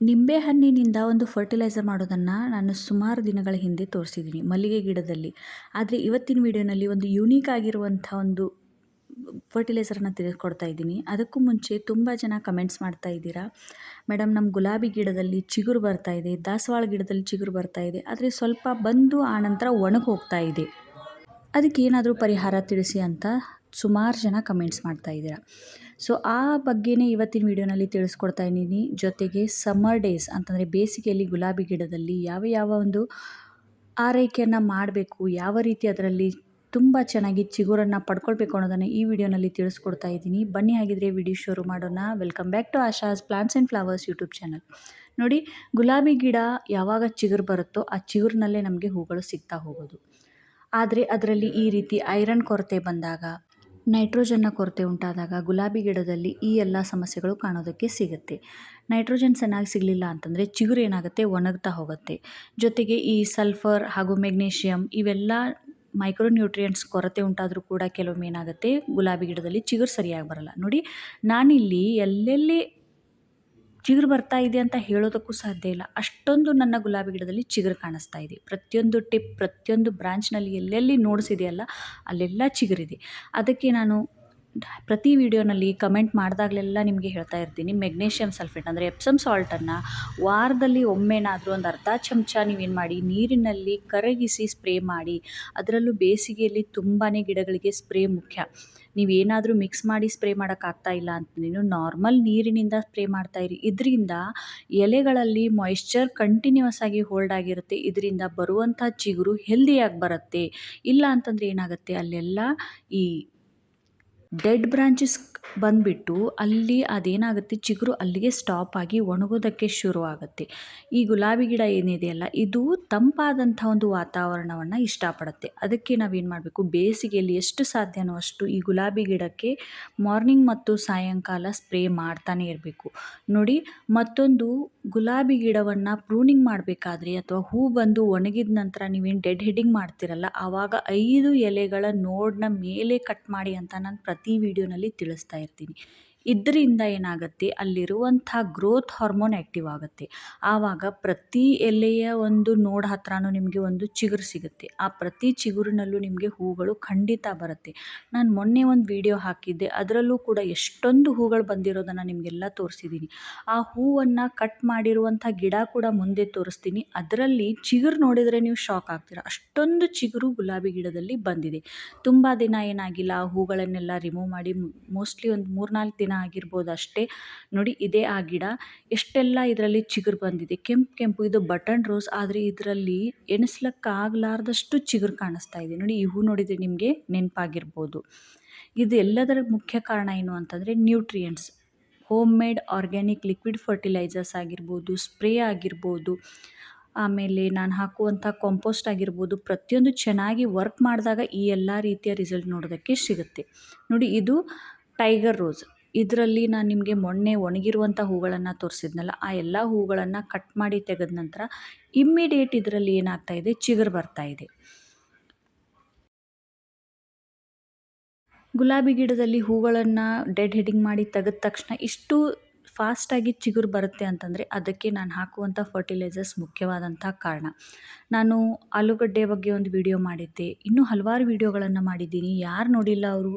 ನಿಂಬೆಹಣ್ಣಿನಿಂದ ಒಂದು ಫರ್ಟಿಲೈಸರ್ ಮಾಡೋದನ್ನು ನಾನು ಸುಮಾರು ದಿನಗಳ ಹಿಂದೆ ತೋರಿಸಿದ್ದೀನಿ ಮಲ್ಲಿಗೆ ಗಿಡದಲ್ಲಿ. ಆದರೆ ಇವತ್ತಿನ ವಿಡಿಯೋನಲ್ಲಿ ಒಂದು ಯುನೀಕ್ ಆಗಿರುವಂಥ ಒಂದು ಫರ್ಟಿಲೈಸರನ್ನು ತಿಳಿಸ್ಕೊಡ್ತಾ ಇದ್ದೀನಿ. ಅದಕ್ಕೂ ಮುಂಚೆ ತುಂಬ ಜನ ಕಮೆಂಟ್ಸ್ ಮಾಡ್ತಾ ಇದ್ದೀರಾ, ಮೇಡಮ್ ನಮ್ಮ ಗುಲಾಬಿ ಗಿಡದಲ್ಲಿ ಚಿಗುರು ಬರ್ತಾ ಇದೆ, ದಾಸವಾಳ ಗಿಡದಲ್ಲಿ ಚಿಗುರು ಬರ್ತಾ ಇದೆ, ಆದರೆ ಸ್ವಲ್ಪ ಬಂದು ಆನಂತರ ಒಣಗಿ ಹೋಗ್ತಾ ಇದೆ. ಅದಕ್ಕೆ ಏನಾದರೂ ಪರಿಹಾರ ತಿಳಿಸಿ ಅಂತ ಸುಮಾರು ಜನ ಕಮೆಂಟ್ಸ್ ಮಾಡ್ತಾ ಇದ್ದೀರಾ. ಸೊ, ಆ ಬಗ್ಗೆನೇ ಇವತ್ತಿನ ವಿಡಿಯೋನಲ್ಲಿ ತಿಳಿಸ್ಕೊಡ್ತಾ ಇದ್ದೀನಿ. ಜೊತೆಗೆ ಸಮ್ಮರ್ ಡೇಸ್ ಅಂತಂದರೆ ಬೇಸಿಗೆಯಲ್ಲಿ ಗುಲಾಬಿ ಗಿಡದಲ್ಲಿ ಯಾವ ಯಾವ ಒಂದು ಆರೈಕೆಯನ್ನು ಮಾಡಬೇಕು, ಯಾವ ರೀತಿ ಅದರಲ್ಲಿ ತುಂಬ ಚೆನ್ನಾಗಿ ಚಿಗುರನ್ನು ಪಡ್ಕೊಳ್ಬೇಕು ಅನ್ನೋದನ್ನು ಈ ವಿಡಿಯೋನಲ್ಲಿ ತಿಳಿಸ್ಕೊಡ್ತಾ ಇದ್ದೀನಿ. ಬನ್ನಿ ಹಾಗಿದ್ರೆ ವಿಡಿಯೋ ಶುರು ಮಾಡೋಣ. Welcome back to Asha's plants and flowers YouTube channel. ನೋಡಿ, ಗುಲಾಬಿ ಗಿಡ ಯಾವಾಗ ಚಿಗುರು ಬರುತ್ತೋ ಆ ಚಿಗುರಿನಲ್ಲೇ ನಮಗೆ ಹೂಗಳು ಸಿಗ್ತಾ ಹೋಗೋದು. ಆದರೆ ಅದರಲ್ಲಿ ಈ ರೀತಿ ಐರನ್ ಕೊರತೆ ಬಂದಾಗ ನೈಟ್ರೋಜನ್ನ ಕೊರತೆ ಉಂಟಾದಾಗ ಗುಲಾಬಿ ಗಿಡದಲ್ಲಿ ಈ ಎಲ್ಲ ಸಮಸ್ಯೆಗಳು ಕಾಣೋದಕ್ಕೆ ಸಿಗುತ್ತೆ. ನೈಟ್ರೋಜನ್ ಚೆನ್ನಾಗಿ ಸಿಗಲಿಲ್ಲ ಅಂತಂದರೆ ಚಿಗುರು ಏನಾಗುತ್ತೆ? ಒಣಗ್ತಾ ಹೋಗುತ್ತೆ. ಜೊತೆಗೆ ಈ ಸಲ್ಫರ್ ಹಾಗೂ ಮೆಗ್ನೀಷಿಯಮ್ ಇವೆಲ್ಲ ಮೈಕ್ರೋನ್ಯೂಟ್ರಿಯೆಂಟ್ಸ್ ಕೊರತೆ ಉಂಟಾದರೂ ಕೂಡ ಕೆಲವೊಮ್ಮೆ ಏನಾಗುತ್ತೆ? ಗುಲಾಬಿ ಗಿಡದಲ್ಲಿ ಚಿಗುರು ಸರಿಯಾಗಿ ಬರಲ್ಲ. ನೋಡಿ, ನಾನಿಲ್ಲಿ ಎಲ್ಲೆಲ್ಲಿ ಚಿಗುರು ಬರ್ತಾ ಇದೆ ಅಂತ ಹೇಳೋದಕ್ಕೂ ಸಾಧ್ಯ ಇಲ್ಲ. ಅಷ್ಟೊಂದು ನನ್ನ ಗುಲಾಬಿ ಗಿಡದಲ್ಲಿ ಚಿಗುರು ಕಾಣಿಸ್ತಾ ಇದೆ. ಪ್ರತಿಯೊಂದು ಟಿಪ್, ಪ್ರತಿಯೊಂದು ಬ್ರಾಂಚ್ನಲ್ಲಿ ಎಲ್ಲೆಲ್ಲಿ ನೋಡ್ಸಿದೆಯಲ್ಲ ಅಲ್ಲೆಲ್ಲ ಚಿಗುರಿದೆ. ಅದಕ್ಕೆ ನಾನು ಪ್ರತಿ ವಿಡಿಯೋನಲ್ಲಿ ಕಮೆಂಟ್ ಮಾಡಿದಾಗಲೆಲ್ಲ ನಿಮಗೆ ಹೇಳ್ತಾ ಇರ್ತೀನಿ. ಮೆಗ್ನೀಷಿಯಮ್ ಸಲ್ಫೇಟ್ ಅಂದರೆ ಎಪ್ಸಮ್ ಸಾಲ್ಟನ್ನು ವಾರದಲ್ಲಿ ಒಮ್ಮೆನಾದರೂ ಒಂದು ಅರ್ಧ ಚಮಚ ನೀವೇನು ಮಾಡಿ ನೀರಿನಲ್ಲಿ ಕರಗಿಸಿ ಸ್ಪ್ರೇ ಮಾಡಿ, ಅದರಲ್ಲೂ ಬೇಸಿಗೆಯಲ್ಲಿ ತುಂಬಾ ಗಿಡಗಳಿಗೆ ಸ್ಪ್ರೇ ಮುಖ್ಯ. ನೀವೇನಾದರೂ ಮಿಕ್ಸ್ ಮಾಡಿ ಸ್ಪ್ರೇ ಮಾಡೋಕ್ಕಾಗ್ತಾ ಇಲ್ಲ ನೀನು ನಾರ್ಮಲ್ ನೀರಿನಿಂದ ಸ್ಪ್ರೇ ಮಾಡ್ತಾಯಿರಿ ಇದರಿಂದ ಎಲೆಗಳಲ್ಲಿ ಮಾಯಿಶ್ಚರ್ ಕಂಟಿನ್ಯೂಸ್ ಆಗಿ ಹೋಲ್ಡ್ ಆಗಿರುತ್ತೆ. ಇದರಿಂದ ಬರುವಂಥ ಚಿಗುರು ಹೆಲ್ದಿಯಾಗಿ ಬರುತ್ತೆ. ಇಲ್ಲ ಅಂತಂದರೆ ಏನಾಗುತ್ತೆ? ಅಲ್ಲೆಲ್ಲ ಈ ಡೆಡ್ ಬ್ರಾಂಚಸ್ ಬಂದುಬಿಟ್ಟು ಅಲ್ಲಿ ಅದೇನಾಗುತ್ತೆ? ಚಿಗುರು ಅಲ್ಲಿಗೆ ಸ್ಟಾಪ್ ಆಗಿ ಒಣಗೋದಕ್ಕೆ ಶುರು ಆಗುತ್ತೆ ಈ ಗುಲಾಬಿ ಗಿಡ ಏನಿದೆಯಲ್ಲ ಇದು ತಂಪಾದಂಥ ಒಂದು ವಾತಾವರಣವನ್ನು ಇಷ್ಟಪಡುತ್ತೆ. ಅದಕ್ಕೆ ನಾವೇನು ಮಾಡಬೇಕು? ಬೇಸಿಗೆಯಲ್ಲಿ ಎಷ್ಟು ಸಾಧ್ಯನೋ ಅಷ್ಟು ಈ ಗುಲಾಬಿ ಗಿಡಕ್ಕೆ ಮಾರ್ನಿಂಗ್ ಮತ್ತು ಸಾಯಂಕಾಲ ಸ್ಪ್ರೇ ಮಾಡ್ತಾನೆ ಇರಬೇಕು. ನೋಡಿ, ಮತ್ತೊಂದು ಗುಲಾಬಿ ಗಿಡವನ್ನು ಪ್ರೂನಿಂಗ್ ಮಾಡಬೇಕಾದ್ರೆ ಅಥವಾ ಹೂ ಬಂದು ಒಣಗಿದ ನಂತರ ನೀವೇನು ಡೆಡ್ ಹೆಡ್ಡಿಂಗ್ ಮಾಡ್ತಿರಲ್ಲ, ಆವಾಗ ಐದು ಎಲೆಗಳ ನೋಡ್ನ ಮೇಲೆ ಕಟ್ ಮಾಡಿ ಅಂತ ನಾನು ಪ್ರತಿ ವಿಡಿಯೋನಲ್ಲಿ ತಿಳಿಸ್ತಾ ಇರ್ತೀನಿ. ಇದರಿಂದ ಏನಾಗುತ್ತೆ? ಅಲ್ಲಿರುವಂಥ ಗ್ರೋತ್ ಹಾರ್ಮೋನ್ ಆ್ಯಕ್ಟಿವ್ ಆಗುತ್ತೆ. ಆವಾಗ ಪ್ರತಿ ಎಲೆಯ ಒಂದು ನೋಡ್ ಹತ್ರನೂ ನಿಮಗೆ ಒಂದು ಚಿಗುರು ಸಿಗುತ್ತೆ. ಆ ಪ್ರತಿ ಚಿಗುರಿನಲ್ಲೂ ನಿಮಗೆ ಹೂಗಳು ಖಂಡಿತ ಬರುತ್ತೆ. ನಾನು ಮೊನ್ನೆ ಒಂದು ವಿಡಿಯೋ ಹಾಕಿದ್ದೆ. ಅದರಲ್ಲೂ ಕೂಡ ಎಷ್ಟೊಂದು ಹೂಗಳು ಬಂದಿರೋದನ್ನು ನಿಮಗೆಲ್ಲ ತೋರಿಸಿದ್ದೀನಿ ಆ ಹೂವನ್ನು ಕಟ್ ಮಾಡಿರುವಂಥ ಗಿಡ ಕೂಡ ಮುಂದೆ ತೋರಿಸ್ತೀನಿ. ಅದರಲ್ಲಿ ಚಿಗುರು ನೋಡಿದರೆ ನೀವು ಶಾಕ್ ಆಗ್ತೀರ. ಅಷ್ಟೊಂದು ಚಿಗುರು ಗುಲಾಬಿ ಗಿಡದಲ್ಲಿ ಬಂದಿದೆ. ತುಂಬ ದಿನ ಏನಾಗಿಲ್ಲ, ಆ ಹೂಗಳನ್ನೆಲ್ಲ ರಿಮೂವ್ ಮಾಡಿ ಮೋಸ್ಟ್ಲಿ ಒಂದು ಮೂರ್ನಾಲ್ಕು ದಿನ ಆಗಿರ್ಬೋದು ಅಷ್ಟೇ. ನೋಡಿ, ಇದೇ ಆ ಗಿಡ. ಎಷ್ಟೆಲ್ಲ ಇದರಲ್ಲಿ ಚಿಗುರು ಬಂದಿದೆ. ಕೆಂಪು ಕೆಂಪು, ಇದು ಬಟನ್ ರೋಸ್. ಆದರೆ ಇದರಲ್ಲಿ ಎಣಿಸ್ಲಿಕ್ಕಾಗಲಾರ್ದಷ್ಟು ಚಿಗುರು ಕಾಣಿಸ್ತಾ ಇದೆ. ನೋಡಿ, ಈ ಹೂ ನೋಡಿದರೆ ನಿಮಗೆ ನೆನಪಾಗಿರ್ಬೋದು. ಇದು ಎಲ್ಲದರ ಮುಖ್ಯ ಕಾರಣ ಏನು ಅಂತಂದರೆ nutrients. Homemade organic liquid fertilisers ಆಗಿರ್ಬೋದು, ಸ್ಪ್ರೇ ಆಗಿರ್ಬೋದು, ಆಮೇಲೆ ನಾನು ಹಾಕುವಂಥ ಕಾಂಪೋಸ್ಟ್ ಆಗಿರ್ಬೋದು, ಪ್ರತಿಯೊಂದು ಚೆನ್ನಾಗಿ ವರ್ಕ್ ಮಾಡಿದಾಗ ಈ ಎಲ್ಲ ರೀತಿಯ ರಿಸಲ್ಟ್ ನೋಡೋದಕ್ಕೆ ಸಿಗುತ್ತೆ. ನೋಡಿ, ಇದು ಟೈಗರ್ ರೋಸ್. ಇದರಲ್ಲಿ ನಾನು ನಿಮಗೆ ಮೊನ್ನೆ ಒಣಗಿರುವಂಥ ಹೂಗಳನ್ನು ತೋರಿಸಿದ್ನಲ್ಲ, ಆ ಎಲ್ಲ ಹೂಗಳನ್ನು ಕಟ್ ಮಾಡಿ ತೆಗೆದ ನಂತರ ಇಮ್ಮಿಡಿಯೇಟ್ ಇದರಲ್ಲಿ ಏನಾಗ್ತಾ ಇದೆ? ಚಿಗುರು ಬರ್ತಾ ಇದೆ. ಗುಲಾಬಿ ಗಿಡದಲ್ಲಿ ಹೂಗಳನ್ನು ಡೆಡ್ ಹೆಡಿಂಗ್ ಮಾಡಿ ತೆಗೆದ ತಕ್ಷಣ ಇಷ್ಟು ಫಾಸ್ಟಾಗಿ ಚಿಗುರು ಬರುತ್ತೆ ಅಂತಂದರೆ ಅದಕ್ಕೆ ನಾನು ಹಾಕುವಂಥ ಫರ್ಟಿಲೈಸರ್ಸ್ ಮುಖ್ಯವಾದಂಥ ಕಾರಣ. ನಾನು ಆಲೂಗಡ್ಡೆ ಬಗ್ಗೆ ಒಂದು ವಿಡಿಯೋ ಮಾಡಿದ್ದೆ. ಇನ್ನೂ ಹಲವಾರು ವಿಡಿಯೋಗಳನ್ನು ಮಾಡಿದ್ದೀನಿ. ಯಾರು ನೋಡಿಲ್ಲ ಅವರು,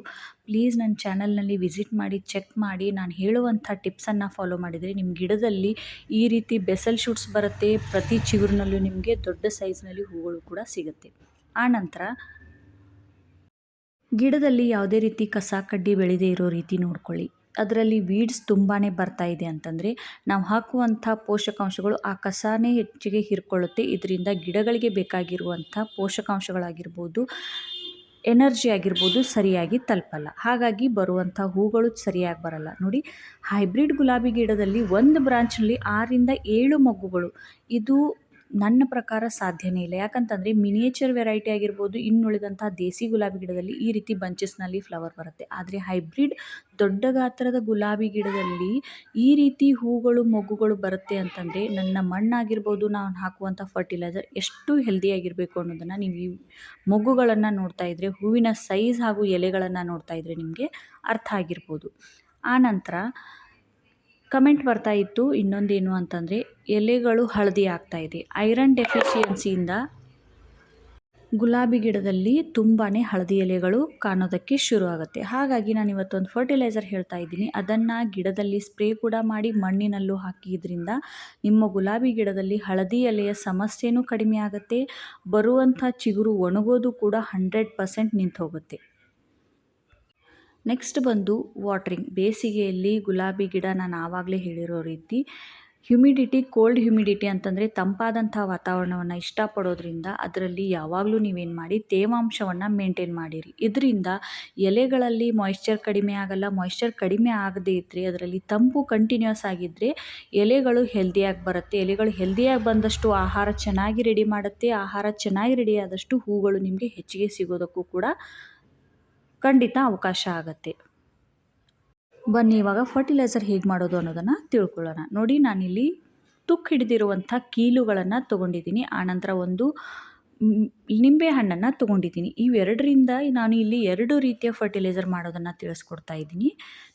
ಪ್ಲೀಸ್ ನನ್ನ ಚಾನಲ್ನಲ್ಲಿ ವಿಸಿಟ್ ಮಾಡಿ, ಚೆಕ್ ಮಾಡಿ. ನಾನು ಹೇಳುವಂಥ ಟಿಪ್ಸನ್ನು ಫಾಲೋ ಮಾಡಿದರೆ ನಿಮ್ಮ ಗಿಡದಲ್ಲಿ ಈ ರೀತಿ ಬೆಸಲ್ ಶೂಟ್ಸ್ ಬರುತ್ತೆ. ಪ್ರತಿ ಚಿಗುರಿನಲ್ಲೂ ನಿಮಗೆ ದೊಡ್ಡ ಸೈಜ್ನಲ್ಲಿ ಹೂಗಳು ಕೂಡ ಸಿಗುತ್ತೆ. ಆನಂತರ ಗಿಡದಲ್ಲಿ ಯಾವುದೇ ರೀತಿ ಕಸ ಕಡ್ಡಿ ಬೆಳೆದೇ ಇರೋ ರೀತಿ ನೋಡ್ಕೊಳ್ಳಿ. ಅದರಲ್ಲಿ ವೀಡ್ಸ್ ತುಂಬಾ ಬರ್ತಾ ಇದೆ ಅಂತಂದರೆ ನಾವು ಹಾಕುವಂಥ ಪೋಷಕಾಂಶಗಳು ಆ ಕಸನೇ ಹೆಚ್ಚಿಗೆ ಹೀರ್ಕೊಳ್ಳುತ್ತೆ. ಇದರಿಂದ ಗಿಡಗಳಿಗೆ ಬೇಕಾಗಿರುವಂಥ ಪೋಷಕಾಂಶಗಳಾಗಿರ್ಬೋದು ಎನರ್ಜಿ ಆಗಿರ್ಬೋದು ಸರಿಯಾಗಿ ತಲುಪಲ್ಲ. ಹಾಗಾಗಿ ಬರುವಂಥ ಹೂಗಳು ಸರಿಯಾಗಿ ಬರಲ್ಲ. ನೋಡಿ ಹೈಬ್ರಿಡ್ ಗುಲಾಬಿ ಗಿಡದಲ್ಲಿ ಒಂದು ಬ್ರಾಂಚ್ನಲ್ಲಿ ಆರರಿಂದ ಏಳು ಮಗ್ಗುಗಳು. ಇದು ನನ್ನ ಪ್ರಕಾರ ಸಾಧ್ಯನೇ ಇಲ್ಲ. ಯಾಕಂತಂದರೆ ಮಿನಿಯೇಚರ್ ವೆರೈಟಿ ಆಗಿರ್ಬೋದು, ಇನ್ನುಳಿದಂಥ ದೇಸಿ ಗುಲಾಬಿ ಗಿಡದಲ್ಲಿ ಈ ರೀತಿ ಬಂಚಸ್ನಲ್ಲಿ ಫ್ಲವರ್ ಬರುತ್ತೆ. ಆದರೆ ಹೈಬ್ರಿಡ್ ದೊಡ್ಡ ಗಾತ್ರದ ಗುಲಾಬಿ ಗಿಡದಲ್ಲಿ ಈ ರೀತಿ ಹೂಗಳು, ಮೊಗ್ಗುಗಳು ಬರುತ್ತೆ ಅಂತಂದರೆ ನನ್ನ ಮಣ್ಣಾಗಿರ್ಬೋದು, ನಾನು ಹಾಕುವಂಥ ಫರ್ಟಿಲೈಸರ್ ಎಷ್ಟು ಹೆಲ್ದಿಯಾಗಿರಬೇಕು ಅನ್ನೋದನ್ನು ನೀವು ಈ ಮೊಗ್ಗುಗಳನ್ನು ನೋಡ್ತಾ ಇದ್ದರೆ ಹೂವಿನ ಸೈಜ್ ಹಾಗೂ ಎಲೆಗಳನ್ನು ನೋಡ್ತಾ ಇದ್ದರೆ ನಿಮಗೆ ಅರ್ಥ ಆಗಿರ್ಬೋದು. ಆನಂತರ ಕಮೆಂಟ್ ಬರ್ತಾ ಇತ್ತು, ಇನ್ನೊಂದೇನು ಅಂತಂದರೆ, ಎಲೆಗಳು ಹಳದಿ ಆಗ್ತಾ ಇದೆ. ಐರನ್ ಡೆಫಿಷಿಯನ್ಸಿಯಿಂದ ಗುಲಾಬಿ ಗಿಡದಲ್ಲಿ ತುಂಬಾ ಹಳದಿ ಎಲೆಗಳು ಕಾಣೋದಕ್ಕೆ ಶುರು ಆಗುತ್ತೆ. ಹಾಗಾಗಿ ನಾನು ಇವತ್ತೊಂದು ಫರ್ಟಿಲೈಸರ್ ಹೇಳ್ತಾ ಇದ್ದೀನಿ. ಅದನ್ನು ಗಿಡದಲ್ಲಿ ಸ್ಪ್ರೇ ಕೂಡ ಮಾಡಿ ಮಣ್ಣಿನಲ್ಲೂ ಹಾಕಿದ್ರಿಂದ ನಿಮ್ಮ ಗುಲಾಬಿ ಗಿಡದಲ್ಲಿ ಹಳದಿ ಎಲೆಯ ಸಮಸ್ಯೆನೂ ಕಡಿಮೆ ಆಗುತ್ತೆ. ಬರುವಂಥ ಚಿಗುರು ಒಣಗೋದು ಕೂಡ ಹಂಡ್ರೆಡ್ ಪರ್ಸೆಂಟ್ ನಿಂತು ಹೋಗುತ್ತೆ ನೆಕ್ಸ್ಟ್ ಬಂದು ವಾಟ್ರಿಂಗ್. ಬೇಸಿಗೆಯಲ್ಲಿ ಗುಲಾಬಿ ಗಿಡ ನಾನು ಆವಾಗಲೇ ಹೇಳಿರೋ ರೀತಿ ಹ್ಯುಮಿಡಿಟಿ, ಕೋಲ್ಡ್ ಹ್ಯುಮಿಡಿಟಿ ಅಂತಂದರೆ ತಂಪಾದಂಥ ವಾತಾವರಣವನ್ನು ಇಷ್ಟಪಡೋದ್ರಿಂದ ಅದರಲ್ಲಿ ಯಾವಾಗಲೂ ನೀವೇನು ಮಾಡಿ ತೇವಾಂಶವನ್ನು ಮೇಂಟೈನ್ ಮಾಡಿರಿ. ಇದರಿಂದ ಎಲೆಗಳಲ್ಲಿ ಮಾಯಿಶ್ಚರ್ ಕಡಿಮೆ ಆಗಲ್ಲ ಮಾಯಿಶ್ಚರ್ ಕಡಿಮೆ ಆಗದೇ ಇದ್ದರೆ ಅದರಲ್ಲಿ ತಂಪು ಕಂಟಿನ್ಯೂಸ್ ಆಗಿದ್ದರೆ ಎಲೆಗಳು ಹೆಲ್ದಿಯಾಗಿ ಬರುತ್ತೆ. ಎಲೆಗಳು ಹೆಲ್ದಿಯಾಗಿ ಬಂದಷ್ಟು ಆಹಾರ ಚೆನ್ನಾಗಿ ರೆಡಿ ಮಾಡುತ್ತೆ, ಆಹಾರ ಚೆನ್ನಾಗಿ ರೆಡಿ ಆದಷ್ಟು ಹೂಗಳು ನಿಮಗೆ ಹೆಚ್ಚಿಗೆ ಸಿಗೋದಕ್ಕೂ ಕೂಡ ಖಂಡಿತ ಅವಕಾಶ ಆಗುತ್ತೆ. ಬನ್ನಿ, ಇವಾಗ ಫರ್ಟಿಲೈಸರ್ ಹೇಗೆ ಮಾಡೋದು ಅನ್ನೋದನ್ನು ತಿಳ್ಕೊಳ್ಳೋಣ. ನೋಡಿ, ನಾನಿಲ್ಲಿ ತುಕ್ಕು ಹಿಡಿದಿರುವಂಥ ಕೀಲುಗಳನ್ನು ತೊಗೊಂಡಿದ್ದೀನಿ. ಆನಂತರ ಒಂದು ನಿಂಬೆ ಹಣ್ಣನ್ನು ತೊಗೊಂಡಿದ್ದೀನಿ. ಇವೆರಡರಿಂದ ನಾನು ಇಲ್ಲಿ ಎರಡು ರೀತಿಯ ಫರ್ಟಿಲೈಸರ್ ಮಾಡೋದನ್ನು ತಿಳಿಸ್ಕೊಡ್ತಾ ಇದ್ದೀನಿ.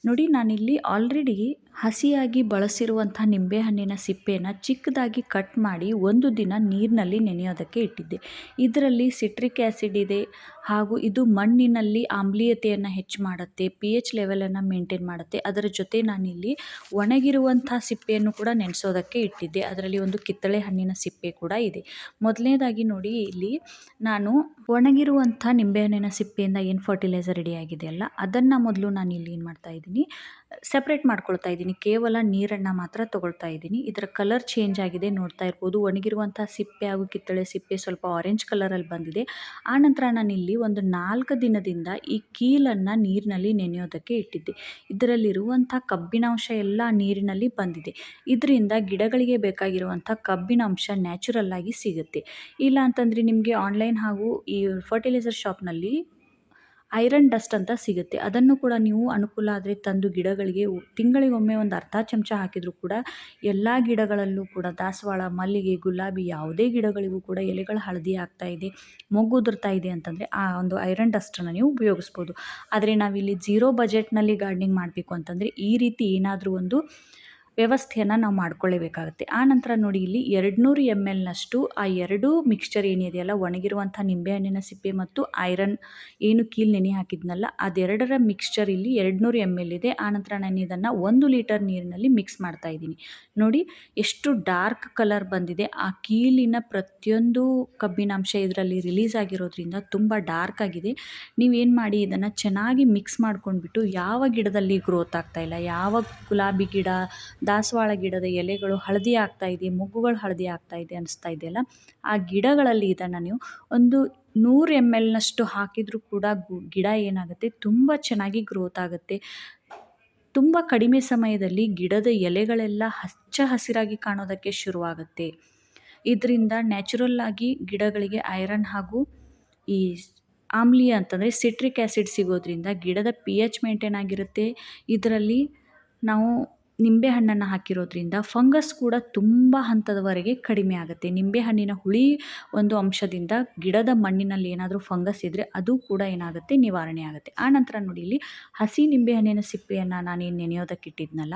ನೋಡಿ, ನಾನಿಲ್ಲಿ ಆಲ್ರೆಡಿ ಹಸಿಯಾಗಿ ಬಳಸಿರುವಂಥ ನಿಂಬೆಹಣ್ಣಿನ ಸಿಪ್ಪೆಯನ್ನು ಚಿಕ್ಕದಾಗಿ ಕಟ್ ಮಾಡಿ ಒಂದು ದಿನ ನೀರಿನಲ್ಲಿ ನೆನೆಯೋದಕ್ಕೆ ಇಟ್ಟಿದ್ದೆ. ಇದರಲ್ಲಿ ಸಿಟ್ರಿಕ್ ಆ್ಯಸಿಡ್ ಇದೆ ಹಾಗೂ ಇದು ಮಣ್ಣಿನಲ್ಲಿ ಆಮ್ಲೀಯತೆಯನ್ನು ಹೆಚ್ಚು ಮಾಡುತ್ತೆ, ಪಿ ಎಚ್ ಲೆವೆಲನ್ನು ಮೇಂಟೈನ್ ಮಾಡುತ್ತೆ. ಅದರ ಜೊತೆ ನಾನಿಲ್ಲಿ ಒಣಗಿರುವಂಥ ಸಿಪ್ಪೆಯನ್ನು ಕೂಡ ನೆನೆಸೋದಕ್ಕೆ ಇಟ್ಟಿದ್ದೆ. ಅದರಲ್ಲಿ ಒಂದು ಕಿತ್ತಳೆ ಹಣ್ಣಿನ ಸಿಪ್ಪೆ ಕೂಡ ಇದೆ. ಮೊದಲನೇದಾಗಿ ನೋಡಿ, ಇಲ್ಲಿ ನಾನು ಒಣಗಿರುವಂಥ ನಿಂಬೆಹಣ್ಣಿನ ಸಿಪ್ಪೆಯಿಂದ ಏನು ಫರ್ಟಿಲೈಸರ್ ರೆಡಿಯಾಗಿದೆ ಅಲ್ಲ, ಅದನ್ನು ಮೊದಲು ನಾನು ಇಲ್ಲಿ ಏನು ಮಾಡ್ತಾ ಇದ್ದೀನಿ ಸೆಪ್ರೇಟ್ ಮಾಡ್ಕೊಳ್ತಾ ಇದ್ದೀನಿ. ಕೇವಲ ನೀರನ್ನು ಮಾತ್ರ ತೊಗೊಳ್ತಾ ಇದ್ದೀನಿ. ಇದರ ಕಲರ್ ಚೇಂಜ್ ಆಗಿದೆ ನೋಡ್ತಾ ಇರ್ಬೋದು. ಒಣಗಿರುವಂಥ ಸಿಪ್ಪೆ ಹಾಗೂ ಕಿತ್ತಳೆ ಸಿಪ್ಪೆ ಸ್ವಲ್ಪ ಆರೆಂಜ್ ಕಲರಲ್ಲಿ ಬಂದಿದೆ. ಆನಂತರ ನಾನಿಲ್ಲಿ ಒಂದು ನಾಲ್ಕು ದಿನದಿಂದ ಈ ಕೀಲನ್ನು ನೀರಿನಲ್ಲಿ ನೆನೆಯೋದಕ್ಕೆ ಇಟ್ಟಿದ್ದೆ. ಇದರಲ್ಲಿರುವಂಥ ಕಬ್ಬಿನಾಂಶ ಎಲ್ಲ ನೀರಿನಲ್ಲಿ ಬಂದಿದೆ. ಇದರಿಂದ ಗಿಡಗಳಿಗೆ ಬೇಕಾಗಿರುವಂಥ ಕಬ್ಬಿನಾಂಶ ನ್ಯಾಚುರಲ್ ಆಗಿ ಸಿಗುತ್ತೆ. ಇಲ್ಲ ಅಂತಂದರೆ ನಿಮಗೆ ಆನ್ಲೈನ್ ಹಾಗೂ ಈ ಫರ್ಟಿಲೈಸರ್ ಶಾಪ್ನಲ್ಲಿ ಐರನ್ ಡಸ್ಟ್ ಅಂತ ಸಿಗುತ್ತೆ. ಅದನ್ನು ಕೂಡ ನೀವು ಅನುಕೂಲ ಆದರೆ ತಂದು ಗಿಡಗಳಿಗೆ ತಿಂಗಳಿಗೊಮ್ಮೆ ಒಂದು ಅರ್ಧ ಚಮಚ ಹಾಕಿದರೂ ಕೂಡ ಎಲ್ಲ ಗಿಡಗಳಲ್ಲೂ ಕೂಡ ದಾಸವಾಳ, ಮಲ್ಲಿಗೆ, ಗುಲಾಬಿ ಯಾವುದೇ ಗಿಡಗಳಿಗೂ ಕೂಡ ಎಲೆಗಳು ಹಳದಿ ಆಗ್ತಾ ಇದೆ, ಮೊಗ್ಗು ಉದುರ್ತಾ ಇದೆ ಅಂತಂದರೆ ಆ ಒಂದು ಐರನ್ ಡಸ್ಟನ್ನು ನೀವು ಉಪಯೋಗಿಸ್ಬೋದು. ಆದರೆ ನಾವಿಲ್ಲಿ ಜೀರೋ ಬಜೆಟ್ನಲ್ಲಿ ಗಾರ್ಡ್ನಿಂಗ್ ಮಾಡಬೇಕು ಅಂತಂದರೆ ಈ ರೀತಿ ಏನಾದರೂ ಒಂದು ವ್ಯವಸ್ಥೆಯನ್ನು ನಾವು ಮಾಡ್ಕೊಳ್ಳೇಬೇಕಾಗುತ್ತೆ. ಆ ನಂತರ ನೋಡಿ ಇಲ್ಲಿ ಎರಡು ನೂರು ಎಂ ಎಲ್ನಷ್ಟು ಆ ಎರಡೂ ಮಿಕ್ಸ್ಚರ್ ಏನಿದೆಯಲ್ಲ ಒಣಗಿರುವಂಥ ನಿಂಬೆಹಣ್ಣಿನ ಸಿಪ್ಪೆ ಮತ್ತು ಐರನ್ ಏನು ಕೀಲ್ ನೆನೆ ಹಾಕಿದ್ನಲ್ಲ, ಅದೆರಡರ ಮಿಕ್ಸ್ಚರ್ ಇಲ್ಲಿ ಎರಡುನೂರು ಎಂ ಎಲ್ ಇದೆ. ಆ ನಂತರ ನಾನು ಇದನ್ನು ಒಂದು ಲೀಟರ್ ನೀರಿನಲ್ಲಿ ಮಿಕ್ಸ್ ಮಾಡ್ತಾ ಇದ್ದೀನಿ. ನೋಡಿ ಎಷ್ಟು ಡಾರ್ಕ್ ಕಲರ್ ಬಂದಿದೆ. ಆ ಕೀಲಿನ ಪ್ರತಿಯೊಂದು ಕಬ್ಬಿನಾಂಶ ಇದರಲ್ಲಿ ರಿಲೀಸ್ ಆಗಿರೋದ್ರಿಂದ ತುಂಬ ಡಾರ್ಕ್ ಆಗಿದೆ. ನೀವೇನು ಮಾಡಿ ಇದನ್ನು ಚೆನ್ನಾಗಿ ಮಿಕ್ಸ್ ಮಾಡ್ಕೊಂಡ್ಬಿಟ್ಟು ಯಾವ ಗಿಡದಲ್ಲಿ ಗ್ರೋತ್ ಆಗ್ತಾ ಇಲ್ಲ, ಯಾವ ಗುಲಾಬಿ ಗಿಡ ದಾಸವಾಳ ಗಿಡದ ಎಲೆಗಳು ಹಳದಿ ಆಗ್ತಾ ಇದೆ, ಮೊಗ್ಗುಗಳು ಹಳದಿ ಆಗ್ತಾ ಇದೆ ಅನಿಸ್ತಾ ಇದೆಯಲ್ಲ ಆ ಗಿಡಗಳಲ್ಲಿ ಇದನ್ನು ನೀವು ಒಂದು ನೂರು ಎಂ ಎಲ್ನಷ್ಟು ಹಾಕಿದರೂ ಕೂಡ ಗಿಡ ಏನಾಗುತ್ತೆ? ತುಂಬ ಚೆನ್ನಾಗಿ ಗ್ರೋತ್ ಆಗುತ್ತೆ. ತುಂಬ ಕಡಿಮೆ ಸಮಯದಲ್ಲಿ ಗಿಡದ ಎಲೆಗಳೆಲ್ಲ ಹಚ್ಚ ಹಸಿರಾಗಿ ಕಾಣೋದಕ್ಕೆ ಶುರುವಾಗುತ್ತೆ. ಇದರಿಂದ ನ್ಯಾಚುರಲ್ ಆಗಿ ಗಿಡಗಳಿಗೆ ಐರನ್ ಹಾಗೂ ಈ ಆಮ್ಲಿಯ ಅಂತಂದರೆ ಸಿಟ್ರಿಕ್ ಆ್ಯಸಿಡ್ ಸಿಗೋದ್ರಿಂದ ಗಿಡದ ಪಿ ಎಚ್ ಮೇಂಟೈನ್ ಆಗಿರುತ್ತೆ. ಇದರಲ್ಲಿ ನಾವು ನಿಂಬೆಹಣ್ಣನ್ನು ಹಾಕಿರೋದ್ರಿಂದ ಫಂಗಸ್ ಕೂಡ ತುಂಬ ಹಂತದವರೆಗೆ ಕಡಿಮೆ ಆಗುತ್ತೆ. ನಿಂಬೆಹಣ್ಣಿನ ಹುಳಿ ಒಂದು ಅಂಶದಿಂದ ಗಿಡದ ಮಣ್ಣಿನಲ್ಲಿ ಏನಾದರೂ ಫಂಗಸ್ ಇದ್ದರೆ ಅದು ಕೂಡ ಏನಾಗುತ್ತೆ? ನಿವಾರಣೆ ಆಗುತ್ತೆ. ಆನಂತರ ನೋಡಿ ಇಲ್ಲಿ ಹಸಿ ನಿಂಬೆಹಣ್ಣಿನ ಸಿಪ್ಪೆಯನ್ನು ನಾನೇನು ನೆನೆಯೋದಕ್ಕಿಟ್ಟಿದ್ನಲ್ಲ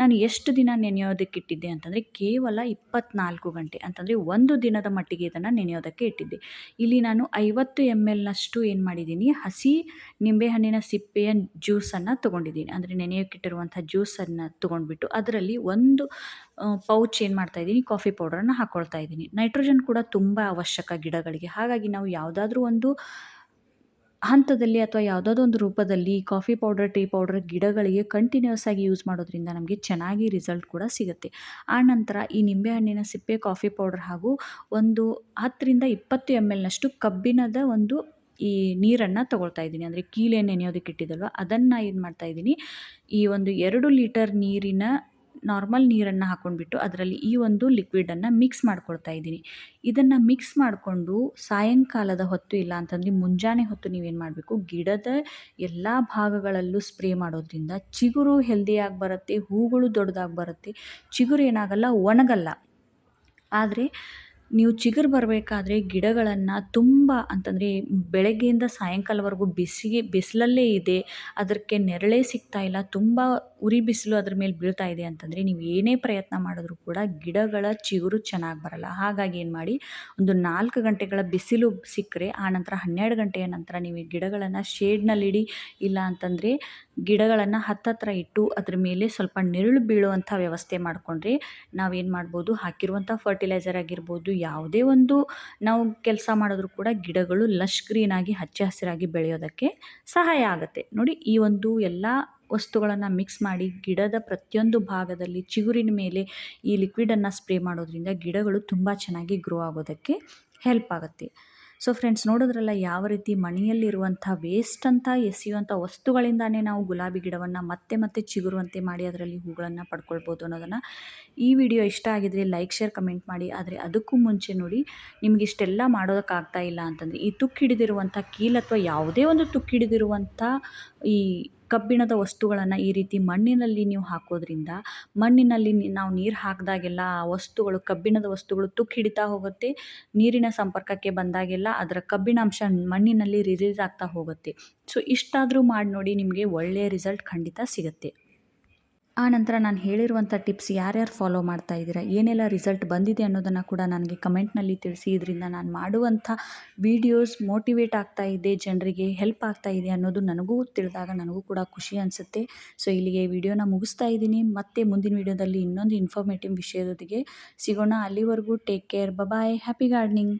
ನಾನು ಎಷ್ಟು ದಿನ ನೆನೆಯೋದಕ್ಕೆ ಇಟ್ಟಿದ್ದೆ ಅಂತಂದರೆ ಕೇವಲ ಇಪ್ಪತ್ನಾಲ್ಕು ಗಂಟೆ, ಅಂತಂದರೆ ಒಂದು ದಿನದ ಮಟ್ಟಿಗೆ ಇದನ್ನು ನೆನೆಯೋದಕ್ಕೆ ಇಟ್ಟಿದ್ದೆ. ಇಲ್ಲಿ ನಾನು ಐವತ್ತು ಎಂ ಎಲ್ನಷ್ಟು ಏನು ಮಾಡಿದ್ದೀನಿ, ಹಸಿ ನಿಂಬೆಹಣ್ಣಿನ ಸಿಪ್ಪೆಯ ಜ್ಯೂಸನ್ನು ತೊಗೊಂಡಿದ್ದೀನಿ. ಅಂದರೆ ನೆನೆಯೋಕ್ಕಿಟ್ಟಿರುವಂಥ ಜ್ಯೂಸನ್ನು ತೊಗೊಂಡ್ಬಿಟ್ಟು ಅದರಲ್ಲಿ ಒಂದು ಪೌಚ್ ಏನು ಮಾಡ್ತಾಯಿದ್ದೀನಿ ಕಾಫಿ ಪೌಡರನ್ನು ಹಾಕ್ಕೊಳ್ತಾ ಇದ್ದೀನಿ. ನೈಟ್ರೋಜನ್ ಕೂಡ ತುಂಬ ಅವಶ್ಯಕ ಗಿಡಗಳಿಗೆ. ಹಾಗಾಗಿ ನಾವು ಯಾವುದಾದ್ರೂ ಒಂದು ಹಂತದಲ್ಲಿ ಅಥವಾ ಯಾವುದಾದ್ರೂ ಒಂದು ರೂಪದಲ್ಲಿ ಕಾಫಿ ಪೌಡರ್, ಟೀ ಪೌಡರ್ ಗಿಡಗಳಿಗೆ ಕಂಟಿನ್ಯೂಸ್ ಆಗಿ ಯೂಸ್ ಮಾಡೋದ್ರಿಂದ ನಮಗೆ ಚೆನ್ನಾಗಿ ರಿಸಲ್ಟ್ ಕೂಡ ಸಿಗುತ್ತೆ. ಆ ನಂತರ ಈ ನಿಂಬೆಹಣ್ಣಿನ ಸಿಪ್ಪೆ, ಕಾಫಿ ಪೌಡರ್ ಹಾಗೂ ಒಂದು ಹತ್ತರಿಂದ ಇಪ್ಪತ್ತು ಎಂ ಎಲ್ನಷ್ಟು ಕಬ್ಬಿಣದ ಒಂದು ಈ ನೀರನ್ನು ತೊಗೊಳ್ತಾ ಇದ್ದೀನಿ. ಅಂದರೆ ಕೀಲೆ ನೆನೆಯೋದಕ್ಕೆ ಇಟ್ಟಿದ್ದಲ್ವ? ಅದನ್ನು ಏನು ಮಾಡ್ತಾ ಇದ್ದೀನಿ. ಈ ಒಂದು ಎರಡು ಲೀಟರ್ ನೀರಿನ, ನಾರ್ಮಲ್ ನೀರನ್ನು ಹಾಕ್ಕೊಂಡ್ಬಿಟ್ಟು ಅದರಲ್ಲಿ ಈ ಒಂದು ಲಿಕ್ವಿಡನ್ನು ಮಿಕ್ಸ್ ಮಾಡ್ಕೊಳ್ತಾ ಇದ್ದೀನಿ. ಇದನ್ನು ಮಿಕ್ಸ್ ಮಾಡಿಕೊಂಡು ಸಾಯಂಕಾಲದ ಹೊತ್ತು ಇಲ್ಲ ಅಂತಂದರೆ ಮುಂಜಾನೆ ಹೊತ್ತು ನೀವೇನು ಮಾಡಬೇಕು? ಗಿಡದ ಎಲ್ಲ ಭಾಗಗಳಲ್ಲೂ ಸ್ಪ್ರೇ ಮಾಡೋದ್ರಿಂದ ಚಿಗುರು ಹೆಲ್ದಿಯಾಗಿ ಬರುತ್ತೆ, ಹೂಗಳು ದೊಡ್ಡದಾಗಿ ಬರುತ್ತೆ. ಚಿಗುರು ಏನಾಗಲ್ಲ, ಒಣಗಲ್ಲ. ಆದರೆ ನೀವು ಚಿಗುರು ಬರಬೇಕಾದ್ರೆ ಗಿಡಗಳನ್ನು ತುಂಬ ಅಂತಂದರೆ ಬೆಳಗ್ಗೆಯಿಂದ ಸಾಯಂಕಾಲವರೆಗೂ ಬಿಸಿಗೆ, ಬಿಸಿಲಲ್ಲೇ ಇದೆ, ಅದಕ್ಕೆ ನೆರಳೇ ಸಿಗ್ತಾ ಇಲ್ಲ, ತುಂಬ ಉರಿ ಬಿಸಿಲು ಅದ್ರ ಮೇಲೆ ಬೀಳ್ತಾ ಇದೆ ಅಂತಂದರೆ ನೀವು ಏನೇ ಪ್ರಯತ್ನ ಮಾಡಿದ್ರೂ ಕೂಡ ಗಿಡಗಳ ಚಿಗುರು ಚೆನ್ನಾಗಿ ಬರಲ್ಲ. ಹಾಗಾಗಿ ಏನು ಮಾಡಿ ಒಂದು ನಾಲ್ಕು ಗಂಟೆಗಳ ಬಿಸಿಲು ಸಿಕ್ಕರೆ ಆನಂತರ ಹನ್ನೆರಡು ಗಂಟೆಯ ನಂತರ ನೀವು ಈ ಗಿಡಗಳನ್ನು ಶೇಡ್ನಲ್ಲಿಡಿ ಇಲ್ಲ ಅಂತಂದರೆ ಗಿಡಗಳನ್ನು ಹತ್ತತ್ರ ಇಟ್ಟು ಅದ್ರ ಮೇಲೆ ಸ್ವಲ್ಪ ನೆರಳು ಬೀಳುವಂಥ ವ್ಯವಸ್ಥೆ ಮಾಡಿಕೊಂಡ್ರೆ ನಾವೇನು ಮಾಡ್ಬೋದು? ಹಾಕಿರುವಂಥ ಫರ್ಟಿಲೈಸರ್ ಆಗಿರ್ಬೋದು, ಯಾವುದೇ ಒಂದು ನಾವು ಕೆಲಸ ಮಾಡಿದ್ರು ಕೂಡ ಗಿಡಗಳು ಲಶ್ ಗ್ರೀನಾಗಿ ಹಚ್ಚ ಹಸಿರಾಗಿ ಬೆಳೆಯೋದಕ್ಕೆ ಸಹಾಯ ಆಗುತ್ತೆ. ನೋಡಿ, ಈ ಒಂದು ಎಲ್ಲ ವಸ್ತುಗಳನ್ನು ಮಿಕ್ಸ್ ಮಾಡಿ ಗಿಡದ ಪ್ರತಿಯೊಂದು ಭಾಗದಲ್ಲಿ ಚಿಗುರಿನ ಮೇಲೆ ಈ ಲಿಕ್ವಿಡನ್ನು ಸ್ಪ್ರೇ ಮಾಡೋದ್ರಿಂದ ಗಿಡಗಳು ತುಂಬ ಚೆನ್ನಾಗಿ ಗ್ರೋ ಆಗೋದಕ್ಕೆ ಹೆಲ್ಪ್ ಆಗುತ್ತೆ. ಸೊ ಫ್ರೆಂಡ್ಸ್ ನೋಡಿದ್ರಲ್ಲ, ಯಾವ ರೀತಿ ಮನೆಯಲ್ಲಿರುವಂಥ ವೇಸ್ಟ್ ಅಂತ ಎಸೆಯುವಂಥ ವಸ್ತುಗಳಿಂದಾನೇ ನಾವು ಗುಲಾಬಿ ಗಿಡವನ್ನು ಮತ್ತೆ ಮತ್ತೆ ಚಿಗುರುವಂತೆ ಮಾಡಿ ಅದರಲ್ಲಿ ಹೂಗಳನ್ನು ಪಡ್ಕೊಳ್ಬೋದು ಅನ್ನೋದನ್ನು ಈ ವಿಡಿಯೋ ಇಷ್ಟ ಆಗಿದ್ರೆ ಲೈಕ್ ಶೇರ್ ಕಮೆಂಟ್ ಮಾಡಿ. ಆದರೆ ಅದಕ್ಕೂ ಮುಂಚೆ ನೋಡಿ, ನಿಮ್ಗೆ ಇಷ್ಟೆಲ್ಲ ಮಾಡೋದಕ್ಕಾಗ್ತಾ ಇಲ್ಲ ಅಂತಂದರೆ ಈ ತುಕ್ಕು ಹಿಡಿದಿರುವಂಥ ಕೀಲ್ ಅಥವಾ ಯಾವುದೇ ಒಂದು ತುಕ್ಕು ಹಿಡಿದಿರುವಂಥ ಈ ಕಬ್ಬಿಣದ ವಸ್ತುಗಳನ್ನು ಈ ರೀತಿ ಮಣ್ಣಿನಲ್ಲಿ ನೀವು ಹಾಕೋದ್ರಿಂದ ಮಣ್ಣಿನಲ್ಲಿ ನಾವು ನೀರು ಹಾಕಿದಾಗೆಲ್ಲ ಆ ವಸ್ತುಗಳು, ಕಬ್ಬಿಣದ ವಸ್ತುಗಳು ತುಕ್ಕು ಹಿಡಿತಾ ಹೋಗುತ್ತೆ, ನೀರಿನ ಸಂಪರ್ಕಕ್ಕೆ ಬಂದಾಗೆಲ್ಲ ಅದರ ಕಬ್ಬಿಣಾಂಶ ಮಣ್ಣಿನಲ್ಲಿ ರಿಲೀಸ್ ಆಗ್ತಾ ಹೋಗುತ್ತೆ. ಸೊ, ಇಷ್ಟಾದರೂ ಮಾಡಿ ನೋಡಿ ನಿಮಗೆ ಒಳ್ಳೆಯ ರಿಸಲ್ಟ್ ಖಂಡಿತ ಸಿಗುತ್ತೆ. ಆ ನಂತರ ನಾನು ಹೇಳಿರುವಂಥ ಟಿಪ್ಸ್ ಯಾರ್ಯಾರು ಫಾಲೋ ಮಾಡ್ತಾ ಇದ್ದೀರಾ, ಏನೆಲ್ಲ ರಿಸಲ್ಟ್ ಬಂದಿದೆ ಅನ್ನೋದನ್ನು ಕೂಡ ನನಗೆ ಕಮೆಂಟ್ನಲ್ಲಿ ತಿಳಿಸಿ. ಇದರಿಂದ ನಾನು ಮಾಡುವಂಥ ವೀಡಿಯೋಸ್ ಮೋಟಿವೇಟ್ ಆಗ್ತಾ ಇದೆ, ಜನರಿಗೆ ಹೆಲ್ಪ್ ಆಗ್ತಾ ಇದೆ ಅನ್ನೋದು ನನಗೂ ತಿಳಿದಾಗ ನನಗೂ ಕೂಡ ಖುಷಿ ಅನಿಸುತ್ತೆ. ಸೊ, ಇಲ್ಲಿಗೆ ವಿಡಿಯೋನ ಮುಗಿಸ್ತಾ ಇದ್ದೀನಿ. ಮತ್ತೆ ಮುಂದಿನ ವಿಡಿಯೋದಲ್ಲಿ ಇನ್ನೊಂದು ಇನ್ಫಾರ್ಮೇಟಿವ್ ವಿಷಯದೊಂದಿಗೆ ಸಿಗೋಣ. ಅಲ್ಲಿವರೆಗೂ take care bye bye happy gardening